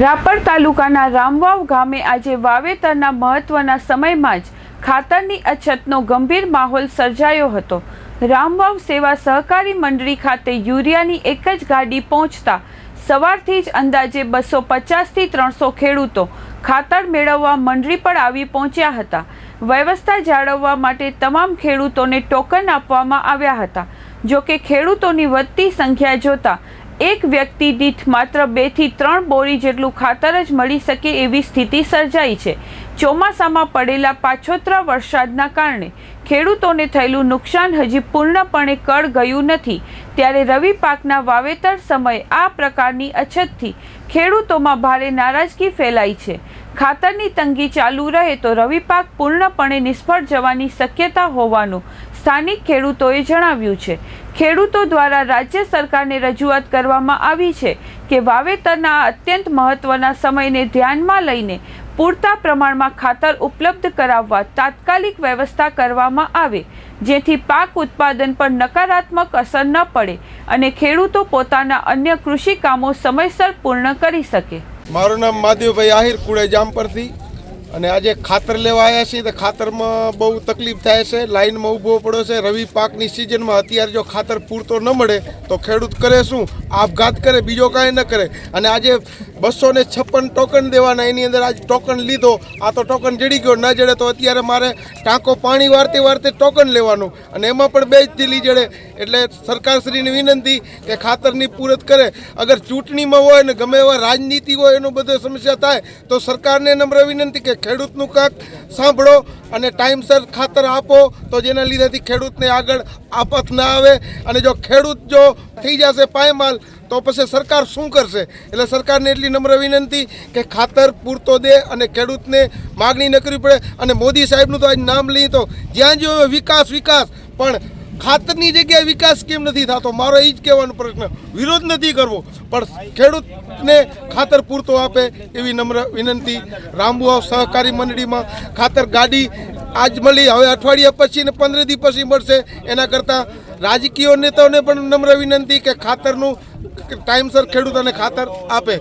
રાપર તાલુકાના રામવાવ ગામે આજે વાવેતરના મહત્વના સમયમાં જ ખાતરની અછતનો ગંભીર માહોલ સર્જાયો હતો. રામવાવ સેવા સહકારી મંડળી ખાતે યુરિયાની એક જ ગાડી પહોંચતા સવારથી જ અંદાજે બસો પચાસથી ત્રણસો ખેડૂતો ખાતર મેળવવા મંડળી પર આવી પહોંચ્યા હતા. વ્યવસ્થા જાળવવા માટે તમામ ખેડૂતોને ટોકન આપવામાં આવ્યા હતા. જોકે ખેડૂતોની વધતી સંખ્યા જોતા એક વ્યક્તિ દીઠ માત્ર બેથી ત્રણ બોરી જેટલું ખાતર જ મળી શકે એવી સ્થિતિ સર્જાઈ છે. ચોમાસામાં પડેલા પાછોતરા વરસાદના કારણે ખેડૂતોને થયેલું નુકસાન હજી પૂર્ણપણે કળ ગયું નથી. ત્યારે રવિ પાકના વાવેતર સમયે આ પ્રકારની અછતથી ખેડૂતોમાં ભારે નારાજગી ફેલાઈ છે. ખાતરની તંગી ચાલુ રહે તો રવિ પાક પૂર્ણપણે નિષ્ફળ જવાની શક્યતા હોવાનું સ્થાનિક ખેડૂતોએ જણાવ્યું છે. ખેડૂતો દ્વારા રાજ્ય સરકારને રજૂઆત કરવામાં આવી છે કે વાવેતરના અત્યંત મહત્વના સમયને ધ્યાનમાં લઈને પૂરતા પ્રમાણમાં ખાતર ઉપલબ્ધ કરાવવા તાત્કાલિક વ્યવસ્થા કરવામાં આવે, જેથી પાક ઉત્પાદન પર નકારાત્મક અસર ન પડે અને ખેડૂતો પોતાના અન્ય કૃષિ કામો સમયસર પૂર્ણ કરી શકે. મારું નામ માધવભાઈ આહિર કુડે જામ પરથી. અને આજે ખાતર લેવા આવ્યા છીએ તો ખાતરમાં બહુ તકલીફ થાય છે. લાઇનમાં ઊભો પડ્યો છે. રવિ પાકની સિઝનમાં અત્યારે જો ખાતર પૂરતો ન મળે તો ખેડૂત કરે શું? આપઘાત કરે, બીજો કાંઈ ન કરે. અને આજે બસો ને છપ્પન ટોકન દેવાના, એની અંદર આજે ટોકન લીધો. આ તો ટોકન જડી ગયો, ન જડે તો અત્યારે મારે ટાંકો પાણી વારતે વારતે ટોકન લેવાનું. અને એમાં પણ બે જ દિલી જડે. એટલે સરકારશ્રીની વિનંતી કે ખાતરની પૂરત કરે. અગર ચૂંટણીમાં હોય ને ગમે એવા રાજનીતિ હોય એનો બધો સમસ્યા થાય, તો સરકારને નમ્ર વિનંતી કે ખેડૂતનું કાંક સાંભળો અને ટાઈમસર ખાતર આપો, તો જેના લીધેથી ખેડૂતને આગળ આફત ના આવે. અને જો ખેડૂત જો થઈ જશે પાયમાલ, તો પછી સરકાર શું કરશે? એટલે સરકારને એટલી નમ્ર વિનંતી કે ખાતર પૂરતો દે અને ખેડૂતને માગણી ન કરવી પડે. અને મોદી સાહેબનું તો આજ નામ લઈએ તો જ્યાં જો વિકાસ વિકાસ. પણ ખાતરની જગ્યાએ વિકાસ કેમ નથી થતો? મારો એ જ કહેવાનો પ્રશ્ન. વિરોધ નથી કરવો. પણ ખેડૂતને ખાતર પૂરતો આપે એવી નમ્ર વિનંતી. રામબુઆ સહકારી મંડળીમાં ખાતર ગાડી આજ મળી, હવે અઠવાડિયા પછી ને પંદર દિવસ પછી મળશે. એના કરતાં રાજકીય નેતાઓને પણ નમ્ર વિનંતી કે ખાતરનું ટાઈમસર ખેડૂતોને ખાતર આપે.